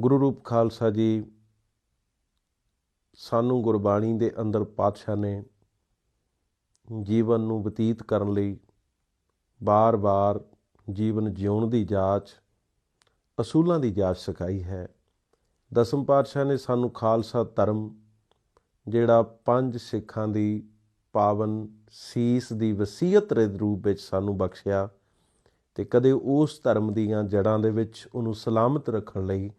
ਗੁਰੂ ਰੂਪ ਖਾਲਸਾ ਜੀ ਸਾਨੂੰ ਗੁਰਬਾਣੀ ਦੇ ਅੰਦਰ ਪਾਤਸ਼ਾਹ ਨੇ ਜੀਵਨ ਨੂੰ ਬਤੀਤ ਕਰਨ ਲਈ ਬਾਰ-ਬਾਰ ਜੀਵਨ ਜਿਉਣ ਦੀ ਜਾਂਚ, ਅਸੂਲਾਂ ਦੀ ਜਾਂਚ ਸਿਖਾਈ ਹੈ। ਦਸਮ ਪਾਤਸ਼ਾਹ ਨੇ ਸਾਨੂੰ ਖਾਲਸਾ ਧਰਮ, ਜਿਹੜਾ ਪੰਜ ਸਿੱਖਾਂ ਦੀ ਪਾਵਨ ਸੀਸ ਦੀ ਵਸੀਅਤ ਦੇ ਰੂਪ ਵਿੱਚ ਸਾਨੂੰ ਬਖਸ਼ਿਆ ਤੇ ਕਦੇ ਉਸ ਧਰਮ ਦੀਆਂ ਜੜਾਂ ਦੇ ਵਿੱਚ ਉਹਨੂੰ ਸਲਾਮਤ ਰੱਖਣ ਲਈ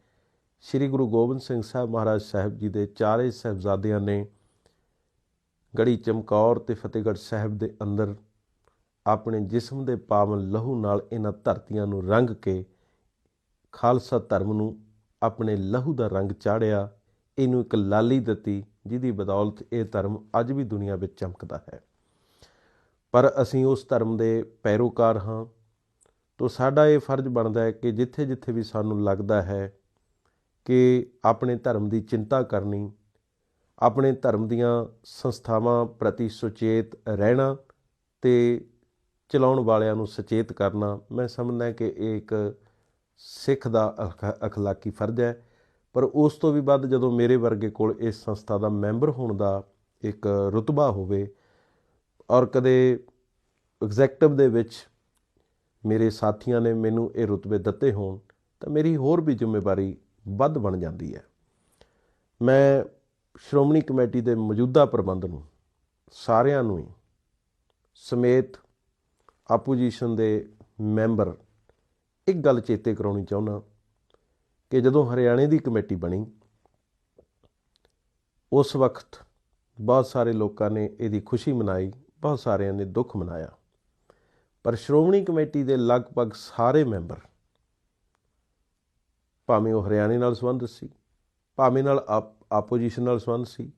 ਸ੍ਰੀ ਗੁਰੂ ਗੋਬਿੰਦ ਸਿੰਘ ਸਾਹਿਬ ਮਹਾਰਾਜ ਸਾਹਿਬ ਜੀ ਦੇ ਚਾਰੇ ਸਹਿਬਜ਼ਾਦਿਆਂ ਨੇ ਗੜੀ ਚਮਕੌਰ ਤੇ ਫਤਿਹਗੜ੍ਹ ਸਾਹਿਬ ਦੇ ਅੰਦਰ ਆਪਣੇ ਜਿਸਮ ਦੇ ਪਾਵਨ ਲਹੂ ਨਾਲ ਇਹਨਾਂ ਧਰਤੀਆਂ ਨੂੰ ਰੰਗ ਕੇ ਖਾਲਸਾ ਧਰਮ ਨੂੰ ਆਪਣੇ ਲਹੂ ਦਾ ਰੰਗ ਚਾੜਿਆ, ਇਹਨੂੰ ਇੱਕ ਲਾਲੀ ਦਿੱਤੀ, ਜਿਹਦੀ ਬਦੌਲਤ ਇਹ ਧਰਮ ਅੱਜ ਵੀ ਦੁਨੀਆ ਵਿੱਚ ਚਮਕਦਾ ਹੈ। ਪਰ ਅਸੀਂ ਉਸ ਧਰਮ ਦੇ ਪੈਰੋਕਾਰ ਹਾਂ, ਤੋਂ ਸਾਡਾ ਇਹ ਫਰਜ਼ ਬਣਦਾ ਹੈ ਕਿ ਜਿੱਥੇ-ਜਿੱਥੇ ਵੀ ਸਾਨੂੰ ਲੱਗਦਾ ਹੈ ਕਿ ਆਪਣੇ ਧਰਮ ਦੀ ਚਿੰਤਾ ਕਰਨੀ, ਆਪਣੇ ਧਰਮ ਦੀਆਂ ਸੰਸਥਾਵਾਂ ਪ੍ਰਤੀ ਸੁਚੇਤ ਰਹਿਣਾ ਤੇ ਚਲਾਉਣ ਵਾਲਿਆਂ ਨੂੰ ਸੁਚੇਤ ਕਰਨਾ, ਮੈਂ ਸਮਝਦਾ ਕਿ ਇਹ ਇੱਕ ਸਿੱਖ ਦਾ ਅਖ- ਅਖਲਾਕੀ ਫਰਜ਼ ਹੈ। ਪਰ ਉਸ ਤੋਂ ਵੀ ਵੱਧ ਜਦੋਂ ਮੇਰੇ ਵਰਗੇ ਕੋਲ ਇਸ ਸੰਸਥਾ ਦਾ ਮੈਂਬਰ ਹੋਣ ਦਾ ਇੱਕ ਰੁਤਬਾ ਹੋਵੇ ਔਰ ਕਦੇ ਐਗਜ਼ੈਕਟਿਵ ਦੇ ਵਿੱਚ ਮੇਰੇ ਸਾਥੀਆਂ ਨੇ ਮੈਨੂੰ ਇਹ ਰੁਤਬੇ ਦਿੱਤੇ ਹੋਣ, ਤਾਂ ਮੇਰੀ ਹੋਰ ਵੀ ਜ਼ਿੰਮੇਵਾਰੀ ਵੱਧ ਬਣ ਜਾਂਦੀ ਹੈ। ਮੈਂ ਸ਼੍ਰੋਮਣੀ ਕਮੇਟੀ ਦੇ ਮੌਜੂਦਾ ਪ੍ਰਬੰਧ ਨੂੰ ਸਾਰਿਆਂ ਨੂੰ ਹੀ ਸਮੇਤ ਆਪੋਜੀਸ਼ਨ ਦੇ ਮੈਂਬਰ ਇੱਕ ਗੱਲ ਚੇਤੇ ਕਰਾਉਣੀ ਚਾਹੁੰਦਾ ਕਿ ਜਦੋਂ ਹਰਿਆਣੇ ਦੀ ਕਮੇਟੀ ਬਣੀ, ਉਸ ਵਕਤ ਬਹੁਤ ਸਾਰੇ ਲੋਕਾਂ ਨੇ ਇਹਦੀ ਖੁਸ਼ੀ ਮਨਾਈ, ਬਹੁਤ ਸਾਰਿਆਂ ਨੇ ਦੁੱਖ ਮਨਾਇਆ। ਪਰ ਸ਼੍ਰੋਮਣੀ ਕਮੇਟੀ ਦੇ ਲਗਭਗ ਸਾਰੇ ਮੈਂਬਰ ਭਾਵੇਂ ਉਹ ਹਰਿਆਣੇ ਨਾਲ ਸੰਬੰਧਿਤ ਸੀ, ਭਾਵੇਂ ਨਾਲ ਆਪੋਜੀਸ਼ਨ ਨਾਲ ਸੰਬੰਧ ਸੀ।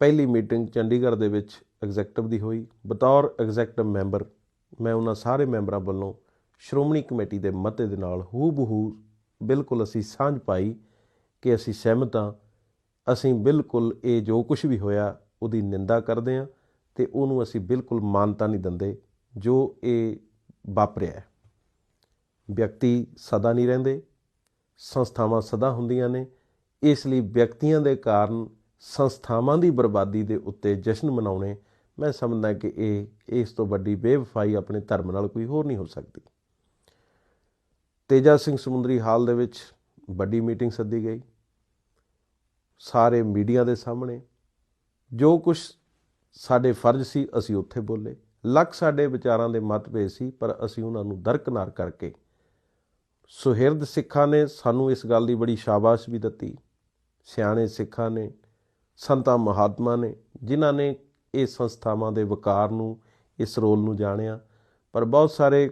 ਪਹਿਲੀ ਮੀਟਿੰਗ ਚੰਡੀਗੜ੍ਹ ਦੇ ਵਿੱਚ ਐਗਜ਼ੈਕਟਿਵ ਦੀ ਹੋਈ। ਬਤੌਰ ਐਗਜ਼ੈਕਟਿਵ ਮੈਂਬਰ, ਮੈਂ ਉਹਨਾਂ ਸਾਰੇ ਮੈਂਬਰਾਂ ਵੱਲੋਂ ਸ਼੍ਰੋਮਣੀ ਕਮੇਟੀ ਦੇ ਮਤੇ ਦੇ ਨਾਲ ਹੂ-ਬਹੂ ਬਿਲਕੁਲ ਅਸੀਂ ਸਾਂਝ ਪਾਈ ਕਿ ਅਸੀਂ ਸਹਿਮਤ ਹਾਂ। ਅਸੀਂ ਬਿਲਕੁਲ ਇਹ ਜੋ ਕੁਝ ਵੀ ਹੋਇਆ, ਉਹਦੀ ਨਿੰਦਾ ਕਰਦੇ ਹਾਂ ਤੇ ਉਹਨੂੰ ਅਸੀਂ ਬਿਲਕੁਲ ਮਾਨਤਾ ਨਹੀਂ ਦਿੰਦੇ, ਜੋ ਇਹ ਵਾਪਰਿਆ ਵਿਅਕਤੀ ਸਦਾ ਨਹੀਂ ਰਹਿੰਦੇ ਸੰਸਥਾਵਾਂ ਸਦਾ ਹੁੰਦੀਆਂ ਨੇ, ਇਸ ਲਈ ਵਿਅਕਤੀਆਂ ਦੇ ਕਾਰਨ ਸੰਸਥਾਵਾਂ ਦੀ ਬਰਬਾਦੀ ਦੇ ਉੱਤੇ ਜਸ਼ਨ ਮਨਾਉਣੇ, ਮੈਂ ਸਮਝਦਾ ਕਿ ਇਹ, ਇਸ ਤੋਂ ਵੱਡੀ ਬੇਵਫਾਈ ਆਪਣੇ ਧਰਮ ਨਾਲ ਕੋਈ ਹੋਰ ਨਹੀਂ ਹੋ ਸਕਦੀ। ਤੇਜਾ ਸਿੰਘ ਸਮੁੰਦਰੀ ਹਾਲ ਦੇ ਵਿੱਚ ਵੱਡੀ ਮੀਟਿੰਗ ਸੱਦੀ ਗਈ। ਸਾਰੇ ਮੀਡੀਆ ਦੇ ਸਾਹਮਣੇ ਜੋ ਕੁਝ ਸਾਡੇ ਫਰਜ਼ ਸੀ ਅਸੀਂ ਉੱਥੇ ਬੋਲੇ। ਲੱਖ ਸਾਡੇ ਵਿਚਾਰਾਂ ਦੇ ਮਤਭੇਦ ਸੀ, ਪਰ ਅਸੀਂ ਉਹਨਾਂ ਨੂੰ ਦਰਕਨਾਰ ਕਰਕੇ ਸੁਹਿਰਦ ਸਿੱਖਾਂ ਨੇ ਸਾਨੂੰ ਇਸ ਗੱਲ ਦੀ ਬੜੀ ਸ਼ਾਬਾਸ਼ ਵੀ ਦਿੱਤੀ। ਸਿਆਣੇ ਸਿੱਖਾਂ ਨੇ, ਸੰਤਾਂ ਮਹਾਤਮਾ ਨੇ, ਜਿਨ੍ਹਾਂ ਨੇ ਇਹ ਸੰਸਥਾਵਾਂ ਦੇ ਵਕਾਰ ਨੂੰ, ਇਸ ਰੋਲ ਨੂੰ ਜਾਣਿਆ। ਪਰ ਬਹੁਤ ਸਾਰੇ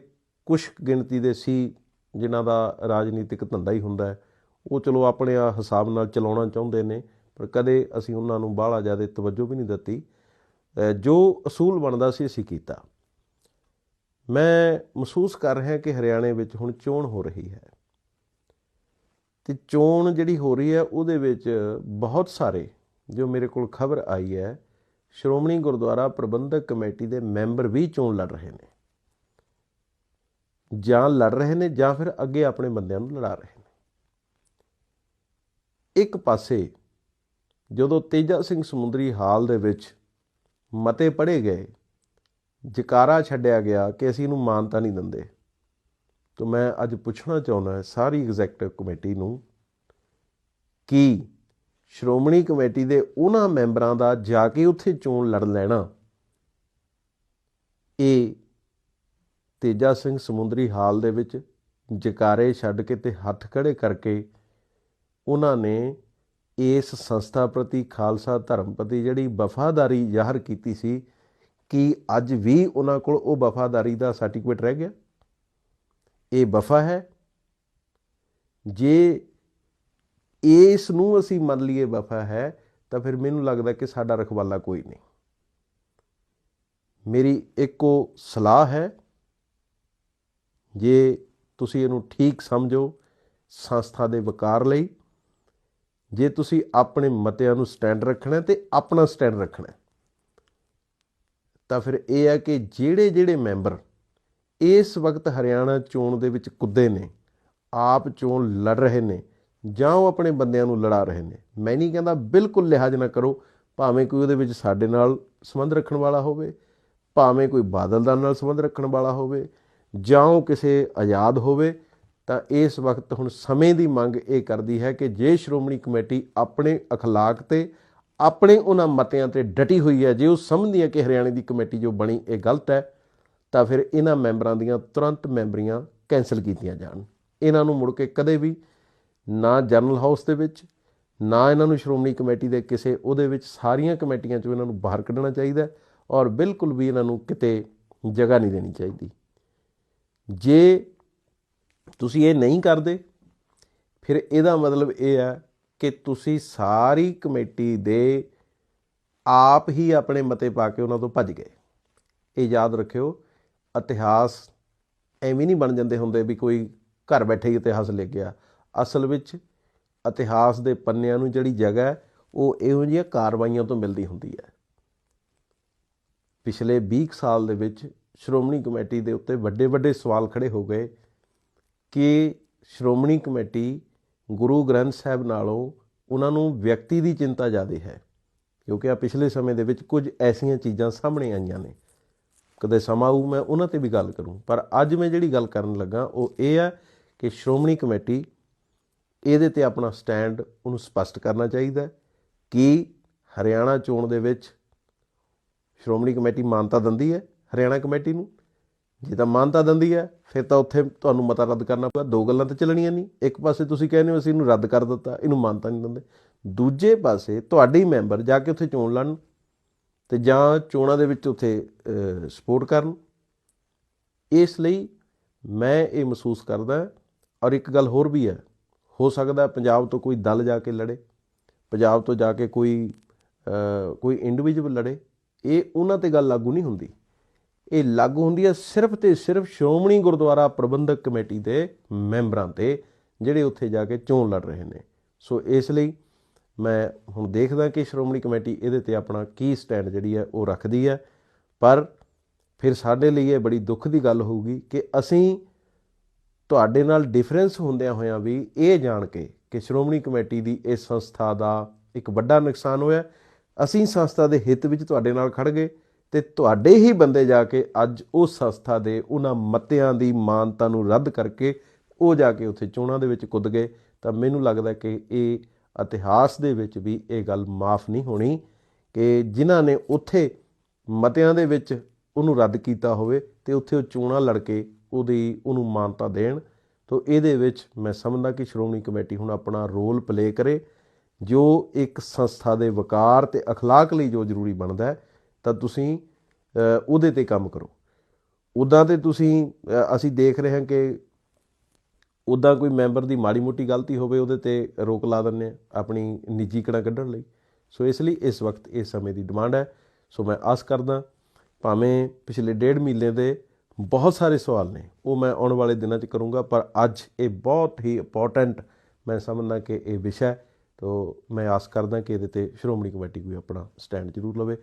ਕੁਝ ਗਿਣਤੀ ਦੇ ਸੀ ਜਿਨ੍ਹਾਂ ਦਾ ਰਾਜਨੀਤਿਕ ਧੰਦਾ ਹੀ ਹੁੰਦਾ ਹੈ। ਉਹ ਚਲੋ ਆਪਣੇ ਆ ਹਿਸਾਬ ਨਾਲ ਚਲਾਉਣਾ ਚਾਹੁੰਦੇ ਨੇ, ਪਰ ਕਦੇ ਅਸੀਂ ਉਹਨਾਂ ਨੂੰ ਬਾਹਲਾ ਜ਼ਿਆਦਾ ਤਵੱਜੋ ਵੀ ਨਹੀਂ ਦਿੱਤੀ। ਜੋ ਅਸੂਲ ਬਣਦਾ ਸੀ ਅਸੀਂ ਕੀਤਾ। ਮੈਂ ਮਹਿਸੂਸ ਕਰ ਰਿਹਾ ਕਿ ਹਰਿਆਣੇ ਵਿੱਚ ਹੁਣ ਚੋਣ ਹੋ ਰਹੀ ਹੈ। ਤੇ ਚੋਣ ਜਿਹੜੀ ਹੋ ਰਹੀ ਹੈ, ਉਹਦੇ ਵਿੱਚ ਬਹੁਤ ਸਾਰੇ, ਜੋ ਮੇਰੇ ਕੋਲ ਖਬਰ ਆਈ ਹੈ, ਸ਼੍ਰੋਮਣੀ ਗੁਰਦੁਆਰਾ ਪ੍ਰਬੰਧਕ ਕਮੇਟੀ ਦੇ ਮੈਂਬਰ ਵੀ ਚੋਣ ਲੜ ਰਹੇ ਨੇ। ਜਾਂ ਲੜ ਰਹੇ ਨੇ, ਜਾਂ ਫਿਰ ਅੱਗੇ ਆਪਣੇ ਬੰਦਿਆਂ ਨੂੰ ਲੜਾ ਰਹੇ ਨੇ। ਇੱਕ ਪਾਸੇ ਜਦੋਂ ਤੇਜਾ ਸਿੰਘ ਸਮੁੰਦਰੀ ਹਾਲ ਦੇ ਵਿੱਚ ਮਤੇ ਪੜੇ ਗਏ ਜਕਾਰਾ ਛੱਡਿਆ ਗਿਆ ਕਿ ਅਸੀਂ ਇਹਨੂੰ ਮਾਨਤਾ ਨਹੀਂ ਦਿੰਦੇ। ਤਾਂ ਮੈਂ ਅੱਜ ਪੁੱਛਣਾ ਚਾਹੁੰਦਾ ਸਾਰੀ ਐਗਜ਼ੈਕਟਿਵ ਕਮੇਟੀ ਨੂੰ ਕਿ ਸ਼੍ਰੋਮਣੀ ਕਮੇਟੀ ਦੇ ਉਹਨਾਂ ਮੈਂਬਰਾਂ ਦਾ ਜਾ ਕੇ ਉੱਥੇ ਚੋਣ ਲੜ ਲੈਣਾ। ਇਹ ਤੇਜਾ ਸਿੰਘ ਸਮੁੰਦਰੀ ਹਾਲ ਦੇ ਵਿੱਚ ਜਕਾਰੇ ਛੱਡ ਕੇ ਤੇ ਹੱਥ ਖੜੇ ਕਰਕੇ ਉਹਨਾਂ ਨੇ ਇਸ ਸੰਸਥਾ ਪ੍ਰਤੀ ਖਾਲਸਾ ਧਰਮ ਪ੍ਰਤੀ ਜਿਹੜੀ ਵਫਾਦਾਰੀ ਜ਼ਾਹਰ ਕੀਤੀ ਸੀ ਕਿ ਅੱਜ ਵੀ ਉਹਨਾਂ ਕੋਲ ਉਹ ਵਫਾਦਾਰੀ ਦਾ ਸਰਟੀਫਿਕੇਟ ਰਹਿ ਗਿਆ? ਇਹ ਵਫਾ ਹੈ? ਜੇ ਇਸ ਨੂੰ ਅਸੀਂ ਮੰਨ ਲਈਏ ਵਫਾ ਹੈ, ਤਾਂ ਫਿਰ ਮੈਨੂੰ ਲੱਗਦਾ ਕਿ ਸਾਡਾ ਰਖਵਾਲਾ ਕੋਈ ਨਹੀਂ। ਮੇਰੀ ਇੱਕੋ ਸਲਾਹ ਹੈ, ਜੇ ਤੁਸੀਂ ਇਹਨੂੰ ਠੀਕ ਸਮਝੋ ਸੰਸਥਾ ਦੇ ਵਕਾਰ ਲਈ, ਜੇ ਤੁਸੀਂ ਆਪਣੇ ਮਤਿਆਂ ਨੂੰ ਸਟੈਂਡ ਰੱਖਣਾ ਤੇ ਆਪਣਾ ਸਟੈਂਡ ਰੱਖਣਾ ਤਾਂ ਫਿਰ ਇਹ ਹੈ ਕਿ ਜਿਹੜੇ ਜਿਹੜੇ ਮੈਂਬਰ ਇਸ ਵਕਤ ਹਰਿਆਣਾ ਚੋਣ ਦੇ ਵਿੱਚ ਕੁੱਦੇ ਨੇ ਆਪ ਚੋਣ ਲੜ ਰਹੇ ਨੇ ਜਾਂ ਉਹ ਆਪਣੇ ਬੰਦਿਆਂ ਨੂੰ ਲੜਾ ਰਹੇ ਨੇ ਮੈਂ ਨਹੀਂ ਕਹਿੰਦਾ ਬਿਲਕੁਲ ਲਿਹਾਜ਼ ਨਾ ਕਰੋ ਭਾਵੇਂ ਕੋਈ ਉਹਦੇ ਵਿੱਚ ਸਾਡੇ ਨਾਲ ਸੰਬੰਧ ਰੱਖਣ ਵਾਲਾ ਹੋਵੇ ਭਾਵੇਂ ਕੋਈ ਬਾਦਲ ਦਾ ਨਾਲ ਸੰਬੰਧ ਰੱਖਣ ਵਾਲਾ ਹੋਵੇ ਜਾਂ ਉਹ ਕਿਸੇ ਆਜ਼ਾਦ ਹੋਵੇ ਤਾਂ ਇਸ ਵਕਤ ਹੁਣ ਸਮੇਂ ਦੀ ਮੰਗ ਇਹ ਕਰਦੀ ਹੈ ਕਿ ਜੇ ਸ਼੍ਰੋਮਣੀ ਕਮੇਟੀ ਆਪਣੇ اخلاق ਤੇ ਆਪਣੇ ਉਹਨਾਂ ਮਤਿਆਂ ਤੇ ਡਟੀ ਹੋਈ ਹੈ। ਜੇ ਉਹ ਸਮਝਦੀ ਹੈ ਕਿ ਹਰਿਆਣੇ ਦੀ ਕਮੇਟੀ ਜੋ ਬਣੀ ਇਹ ਗਲਤ ਹੈ, ਤਾਂ ਫਿਰ ਇਹਨਾਂ ਮੈਂਬਰਾਂ ਦੀਆਂ ਤੁਰੰਤ ਮੈਂਬਰੀਆਂ ਕੈਂਸਲ ਕੀਤੀਆਂ ਜਾਣ। ਇਹਨਾਂ ਨੂੰ ਮੁੜ ਕੇ ਕਦੇ ਵੀ ਨਾ ਜਨਰਲ ਹਾਊਸ ਦੇ ਵਿੱਚ, ਨਾ ਇਹਨਾਂ ਨੂੰ ਸ਼੍ਰੋਮਣੀ ਕਮੇਟੀ ਦੇ ਕਿਸੇ ਉਹਦੇ ਵਿੱਚ, ਸਾਰੀਆਂ ਕਮੇਟੀਆਂ ਚੋਂ ਇਹਨਾਂ ਨੂੰ ਬਾਹਰ ਕੱਢਣਾ ਚਾਹੀਦਾ ਔਰ ਬਿਲਕੁਲ ਵੀ ਇਹਨਾਂ ਨੂੰ ਕਿਤੇ ਜਗ੍ਹਾ ਨਹੀਂ ਦੇਣੀ ਚਾਹੀਦੀ। ਜੇ ਤੁਸੀਂ ਇਹ ਨਹੀਂ ਕਰਦੇ, ਫਿਰ ਇਹਦਾ ਮਤਲਬ ਇਹ ਹੈ ਕਿ ਤੁਸੀਂ ਸਾਰੀ ਕਮੇਟੀ ਦੇ ਆਪ ਹੀ ਆਪਣੇ ਮਤੇ ਪਾ ਕੇ ਉਹਨਾਂ ਤੋਂ ਭੱਜ ਗਏ। ਇਹ ਯਾਦ ਰੱਖਿਓ, ਇਤਿਹਾਸ ਐਵੇਂ ਨਹੀਂ ਬਣ ਜਾਂਦੇ ਹੁੰਦੇ ਵੀ ਕੋਈ ਘਰ ਬੈਠੇ ਹੀ ਇਤਿਹਾਸ ਲਿਖ ਗਿਆ। ਅਸਲ ਵਿੱਚ ਇਤਿਹਾਸ ਦੇ ਪੰਨਿਆਂ ਨੂੰ ਜਿਹੜੀ ਜਗ੍ਹਾ ਹੈ, ਉਹ ਇਹੋ ਜਿਹੀਆਂ ਕਾਰਵਾਈਆਂ ਤੋਂ ਮਿਲਦੀ ਹੁੰਦੀ ਹੈ। ਪਿਛਲੇ 20 ਕੁ ਸਾਲ ਦੇ ਵਿੱਚ ਸ਼੍ਰੋਮਣੀ ਕਮੇਟੀ ਦੇ ਉੱਤੇ ਵੱਡੇ ਵੱਡੇ ਸਵਾਲ ਖੜੇ ਹੋ ਗਏ ਕਿ ਸ਼੍ਰੋਮਣੀ ਕਮੇਟੀ ਗੁਰੂ ਗ੍ਰੰਥ ਸਾਹਿਬ ਨਾਲੋਂ ਉਹਨਾਂ ਨੂੰ ਵਿਅਕਤੀ ਦੀ ਚਿੰਤਾ ਜ਼ਿਆਦਾ ਹੈ, ਕਿਉਂਕਿ ਆ ਪਿਛਲੇ ਸਮੇਂ ਦੇ ਵਿੱਚ ਕੁਝ ਐਸੀਆਂ ਚੀਜ਼ਾਂ ਸਾਹਮਣੇ ਆਈਆਂ ਨੇ। ਕਦੇ ਸਮਾਂ ਆਊ, ਮੈਂ ਉਹਨਾਂ ਤੇ ਵੀ ਗੱਲ ਕਰੂੰ, ਪਰ ਅੱਜ ਮੈਂ ਜਿਹੜੀ ਗੱਲ ਕਰਨ ਲੱਗਾ, ਉਹ ਇਹ ਹੈ ਕਿ ਸ਼੍ਰੋਮਣੀ ਕਮੇਟੀ ਇਹਦੇ ਤੇ ਆਪਣਾ ਸਟੈਂਡ, ਉਹਨੂੰ ਸਪਸ਼ਟ ਕਰਨਾ ਚਾਹੀਦਾ ਕਿ ਹਰਿਆਣਾ ਚੋਣ ਦੇ ਵਿੱਚ ਸ਼੍ਰੋਮਣੀ ਕਮੇਟੀ ਮਾਨਤਾ ਦਿੰਦੀ ਹੈ, ਹਰਿਆਣਾ ਕਮੇਟੀ ਨੂੰ। ਜੇ ਤਾਂ ਮਾਨਤਾ ਦਿੰਦੀ ਹੈ, ਫਿਰ ਤਾਂ ਉੱਥੇ ਤੁਹਾਨੂੰ ਮਤਾ ਰੱਦ ਕਰਨਾ ਪਊਗਾ। ਦੋ ਗੱਲਾਂ ਤਾਂ ਚੱਲਣੀਆਂ ਨਹੀਂ। ਇੱਕ ਪਾਸੇ ਤੁਸੀਂ ਕਹਿੰਦੇ ਹੋ, ਅਸੀਂ ਇਹਨੂੰ ਰੱਦ ਕਰ ਦਿੱਤਾ, ਇਹਨੂੰ ਮਾਨਤਾ ਨਹੀਂ ਦਿੰਦੇ। ਦੂਜੇ ਪਾਸੇ ਤੁਹਾਡੇ ਹੀ ਮੈਂਬਰ ਜਾ ਕੇ ਉੱਥੇ ਚੋਣ ਲੜਨ ਤੇ ਜਾਂ ਚੋਣਾਂ ਦੇ ਵਿੱਚ ਉੱਥੇ ਸਪੋਰਟ ਕਰਨ। ਇਸ ਲਈ ਮੈਂ ਇਹ ਮਹਿਸੂਸ ਕਰਦਾ ਔਰ ਇੱਕ ਗੱਲ ਹੋਰ ਵੀ ਹੈ, ਹੋ ਸਕਦਾ ਪੰਜਾਬ ਤੋਂ ਕੋਈ ਦਲ ਜਾ ਕੇ ਲੜੇ, ਪੰਜਾਬ ਤੋਂ ਜਾ ਕੇ ਕੋਈ ਕੋਈ ਇੰਡੀਵਿਜੂਅਲ ਲੜੇ। ਇਹ ਉਹਨਾਂ ਤੇ ਗੱਲ ਲਾਗੂ ਨਹੀਂ ਹੁੰਦੀ। ਇਹ ਲਾਗੂ ਹੁੰਦੀ ਹੈ ਸਿਰਫ ਤੇ ਸਿਰਫ ਸ਼੍ਰੋਮਣੀ ਗੁਰਦੁਆਰਾ ਪ੍ਰਬੰਧਕ ਕਮੇਟੀ ਦੇ ਮੈਂਬਰਾਂ ਤੇ, ਜਿਹੜੇ ਉੱਥੇ ਜਾ ਕੇ ਚੋਣ ਲੜ ਰਹੇ ਨੇ। ਸੋ ਇਸ ਲਈ ਮੈਂ ਹੁਣ ਦੇਖਦਾ ਕਿ ਸ਼੍ਰੋਮਣੀ ਕਮੇਟੀ ਇਹਦੇ ਤੇ ਆਪਣਾ ਕੀ ਸਟੈਂਡ ਜਿਹੜੀ ਹੈ ਉਹ ਰੱਖਦੀ ਹੈ। ਪਰ ਫਿਰ ਸਾਡੇ ਲਈ ਇਹ ਬੜੀ ਦੁੱਖ ਦੀ ਗੱਲ ਹੋਊਗੀ ਕਿ ਅਸੀਂ ਤੁਹਾਡੇ ਨਾਲ ਡਿਫਰੈਂਸ ਹੁੰਦਿਆਂ ਹੋਇਆਂ ਵੀ ਇਹ ਜਾਣ ਕੇ ਕਿ ਸ਼੍ਰੋਮਣੀ ਕਮੇਟੀ ਦੀ ਇਸ ਸੰਸਥਾ ਦਾ ਇੱਕ ਵੱਡਾ ਨੁਕਸਾਨ ਹੋਇਆ। ਅਸੀਂ ਸੰਸਥਾ ਦੇ ਹਿੱਤ ਵਿੱਚ ਤੁਹਾਡੇ ਨਾਲ ਖੜ ਗਏ। ਤੇ ਤੁਹਾਡੇ ਹੀ ਬੰਦੇ ਜਾ ਕੇ ਅੱਜ ਉਸ ਸੰਸਥਾ ਦੇ ਉਹਨਾਂ ਮਤਿਆਂ ਦੀ ਮਾਨਤਾ ਨੂੰ ਰੱਦ ਕਰਕੇ ਉਹ ਜਾ ਕੇ ਉੱਥੇ ਚੋਣਾਂ ਦੇ ਵਿੱਚ ਕੁੱਦ ਗਏ। ਤਾਂ ਮੈਨੂੰ ਲੱਗਦਾ ਕਿ ਇਹ ਇਤਿਹਾਸ ਦੇ ਵਿੱਚ ਵੀ ਇਹ ਗੱਲ ਮਾਫ ਨਹੀਂ ਹੋਣੀ ਕਿ ਜਿਨ੍ਹਾਂ ਨੇ ਉੱਥੇ ਮਤਿਆਂ ਦੇ ਵਿੱਚ ਉਹਨੂੰ ਰੱਦ ਕੀਤਾ ਹੋਵੇ ਤੇ ਉੱਥੇ ਉਹ ਚੋਣਾਂ ਲੜ ਕੇ ਉਹਦੀ, ਉਹਨੂੰ ਮਾਨਤਾ ਦੇਣ। ਤੋਂ ਇਹਦੇ ਵਿੱਚ ਮੈਂ ਸਮਝਦਾ ਕਿ ਸ਼੍ਰੋਮਣੀ ਕਮੇਟੀ ਹੁਣ ਆਪਣਾ ਰੋਲ ਪਲੇ ਕਰੇ, ਜੋ ਇੱਕ ਸੰਸਥਾ ਦੇ ਵਕਾਰ ਤੇ ਅਖਲਾਕ ਲਈ ਜੋ ਜ਼ਰੂਰੀ ਬਣਦਾ ਹੈ ਤਾਂ ਤੁਸੀਂ ਉਹਦੇ ਤੇ ਕੰਮ ਕਰੋ। ਉਦਾਂ ਤੇ ਤੁਸੀਂ ਅਸੀਂ ਦੇਖ ਰਹੇ ਹਾਂ ਕਿ ਉਦਾਂ ਕੋਈ ਮੈਂਬਰ ਦੀ ਮਾੜੀ ਮੋਟੀ ਗਲਤੀ ਹੋਵੇ, ਉਹਦੇ ਤੇ ਰੋਕ ਲਾ ਦਿੰਦੇ ਆ ਆਪਣੀ ਨਿੱਜੀ ਕੜਾ ਕੱਢਣ ਲਈ। ਸੋ ਇਸ ਲਈ ਇਸ ਵਕਤ ਇਸ ਸਮੇਂ ਦੀ ਡਿਮਾਂਡ ਹੈ। ਸੋ ਮੈਂ ਆਸ ਕਰਦਾ, ਭਾਵੇਂ ਪਿਛਲੇ ਡੇਢ ਮਹੀਨੇ ਦੇ ਬਹੁਤ ਸਾਰੇ ਸਵਾਲ ਨੇ, ਉਹ ਮੈਂ ਆਉਣ ਵਾਲੇ ਦਿਨਾਂ 'ਚ ਕਰੂੰਗਾ, ਪਰ ਅੱਜ ਇਹ ਬਹੁਤ ਹੀ ਇੰਪੋਰਟੈਂਟ ਮੈਂ ਸਮਝਦਾ ਕਿ ਇਹ ਵਿਸ਼ਾ ਹੈ। ਤੋ ਮੈਂ ਆਸ ਕਰਦਾ ਕਿ ਇਹਦੇ ਤੇ ਸ਼੍ਰੋਮਣੀ ਕਮੇਟੀ ਕੋਈ ਆਪਣਾ ਸਟੈਂਡ ਜ਼ਰੂਰ ਲਵੇ।